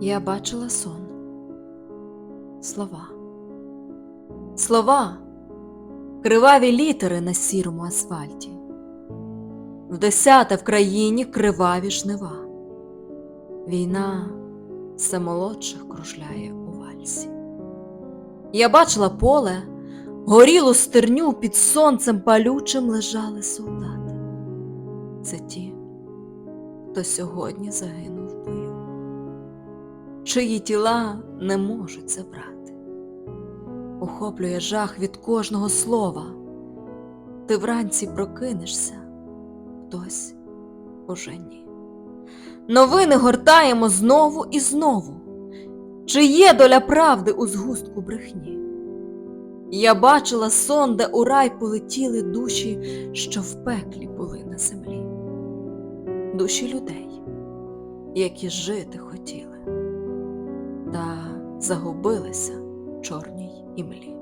Я бачила сон. Слова. Слова. Криваві літери на сірому асфальті. В десяте в країні криваві жнива. Війна все молодших кружляє у вальсі. Я бачила поле, горілу стерню під сонцем палючим лежали солдати. Це ті, хто сьогодні загинув бою, чиї тіла не можуть забрати. Охоплює жах від кожного слова. Ти вранці прокинешся, хтось уже ні. Новини гортаємо знову і знову. Чи є доля правди у згустку брехні? Я бачила сон, де у рай полетіли душі, що в пеклі були на землі, душі людей, які жити хотіли, загубилися чорній імлі.